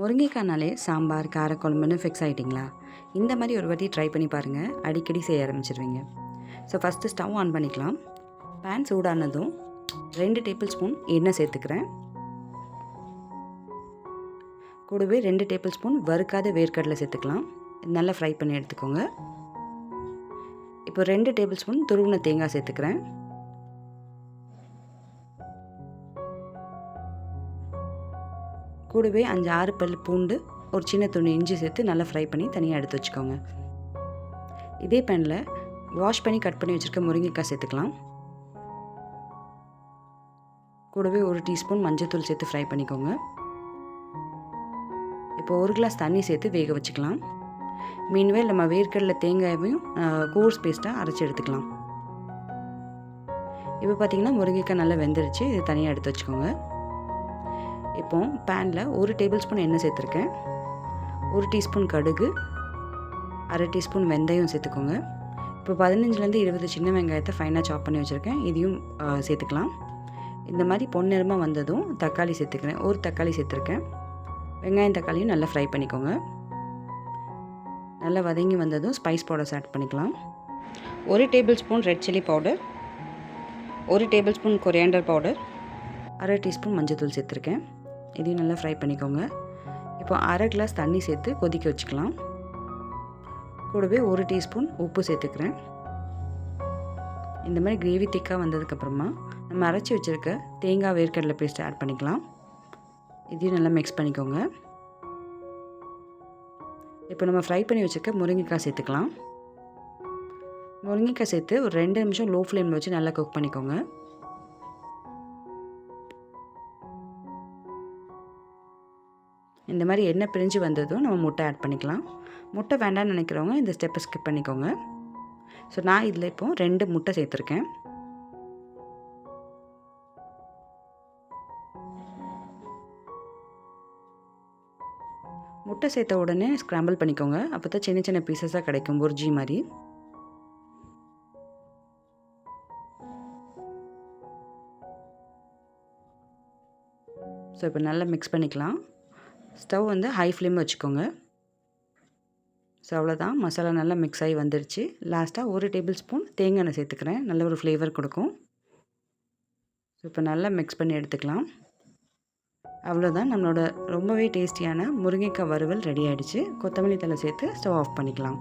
முருங்கைக்காய்னாலே sambar காரக்குழம்புன்னு fix ஆகிட்டிங்களா இந்த மாதிரி ஒரு வாட்டி ட்ரை பண்ணி பாருங்கள் அடிக்கடி செய்ய ஆரம்பிச்சிருவீங்க. ஸோ ஃபஸ்ட்டு ஸ்டவ் ஆன் பண்ணிக்கலாம். பேன் சூடானதும் ரெண்டு டேபிள் ஸ்பூன் எண்ணெய் சேர்த்துக்கிறேன். கூடவே ரெண்டு டேபிள் ஸ்பூன் வறுக்காத வேர்க்கடலை சேர்த்துக்கலாம். நல்லா ஃப்ரை பண்ணி எடுத்துக்கோங்க. இப்போ ரெண்டு டேபிள் ஸ்பூன் துருவின தேங்காய் சேர்த்துக்கிறேன். கூடவே அஞ்சு ஆறு பல் பூண்டு ஒரு சின்ன துணி இஞ்சி சேர்த்து நல்லா ஃப்ரை பண்ணி தனியாக எடுத்து வச்சுக்கோங்க. இதே பேனில் வாஷ் பண்ணி கட் பண்ணி வச்சுருக்க முருங்கைக்காய் சேர்த்துக்கலாம். கூடவே ஒரு டீஸ்பூன் மஞ்சள்தூள் சேர்த்து ஃப்ரை பண்ணிக்கோங்க. இப்போ ஒரு கிளாஸ் தண்ணி சேர்த்து வேக வச்சுக்கலாம். மீன்வேல் நம்ம வேர்க்கடலை தேங்காயையும் கோர்ஸ் பேஸ்ட்டாக அரைச்சி எடுத்துக்கலாம். இப்போ பார்த்தீங்கன்னா முருங்கைக்காய் நல்லா வெந்துருச்சு இது தனியாக எடுத்து வச்சுக்கோங்க. இப்போ பேனில் ஒரு டேபிள் ஸ்பூன் எண்ணெய் சேர்த்துருக்கேன். ஒரு டீஸ்பூன் கடுகு அரை டீஸ்பூன் வெந்தயம் சேர்த்துக்கோங்க. இப்போ பதினஞ்சுலேருந்து இருபது சின்ன வெங்காயத்தை ஃபைனாக சாப் பண்ணி வச்சுருக்கேன். இதையும் சேர்த்துக்கலாம். இந்த மாதிரி பொன்னிறமாக வந்ததும் தக்காளி சேர்த்துக்கிறேன். ஒரு தக்காளி சேர்த்துருக்கேன். வெங்காயம் தக்காளியும் நல்லா ஃப்ரை பண்ணிக்கோங்க. நல்லா வதங்கி வந்ததும் ஸ்பைஸ் பவுடர்ஸ் ஆட் பண்ணிக்கலாம். ஒரு tablespoon red chilli powder ஒரு டேபிள் ஸ்பூன் கொரியாண்டர் பவுடர் அரை டீஸ்பூன் மஞ்சள் தூள் சேர்த்துருக்கேன். இதையும் நல்லா ஃப்ரை பண்ணிக்கோங்க. இப்போ அரை கிளாஸ் தண்ணி சேர்த்து கொதிக்க வச்சுக்கலாம். கூடவே ஒரு டீஸ்பூன் உப்பு சேர்த்துக்கிறேன். இந்த மாதிரி கிரேவி திக்காக வந்ததுக்கப்புறமா நம்ம அரைச்சி வச்சுருக்க தேங்காய் வேர்க்கடலை பேஸ்ட் ஆட் பண்ணிக்கலாம். இதையும் நல்லா மிக்ஸ் பண்ணிக்கோங்க. இப்போ நம்ம ஃப்ரை பண்ணி வச்சுருக்க முருங்கைக்காய் சேர்த்துக்கலாம். முருங்கைக்காய் சேர்த்து ஒரு ரெண்டு நிமிஷம் லோ ஃப்ளேமில் வச்சு நல்லா குக் பண்ணிக்கோங்க. இந்த மாதிரி எண்ணெய் பிரிஞ்சு வந்ததும் நம்ம முட்டை ஆட் பண்ணிக்கலாம். முட்டை வேண்டாம்னு நினைக்கிறவங்க இந்த ஸ்டெப்பை ஸ்கிப் பண்ணிக்கோங்க. ஸோ நான் இதில் இப்போது ரெண்டு முட்டை சேர்த்துருக்கேன். முட்டை சேர்த்த உடனே ஸ்க்ராம்பிள் பண்ணிக்கோங்க. அப்போ தான் சின்ன சின்ன பீசஸாக கிடைக்கும். புர்ஜி மாதிரி. ஸோ இப்போ நல்லா மிக்ஸ் பண்ணிக்கலாம். ஸ்டவ் வந்து ஹை ஃப்ளேம் வச்சுக்கோங்க. ஸோ அவ்வளோதான். மசாலா நல்லா மிக்ஸ் ஆகி வந்துருச்சு. லாஸ்ட்டாக ஒரு டேபிள் ஸ்பூன் தேங்காய் எண்ணெய் சேர்த்துக்கிறேன். நல்ல ஒரு ஃப்ளேவர் கொடுக்கும். ஸோ இப்போ நல்லா மிக்ஸ் பண்ணி எடுத்துக்கலாம். அவ்வளோதான். நம்மளோட ரொம்பவே டேஸ்டியான முருங்கைக்காய் வறுவல் ரெடி ஆகிடுச்சு கொத்தமல்லி தலை சேர்த்து ஸ்டவ் ஆஃப் பண்ணிக்கலாம்.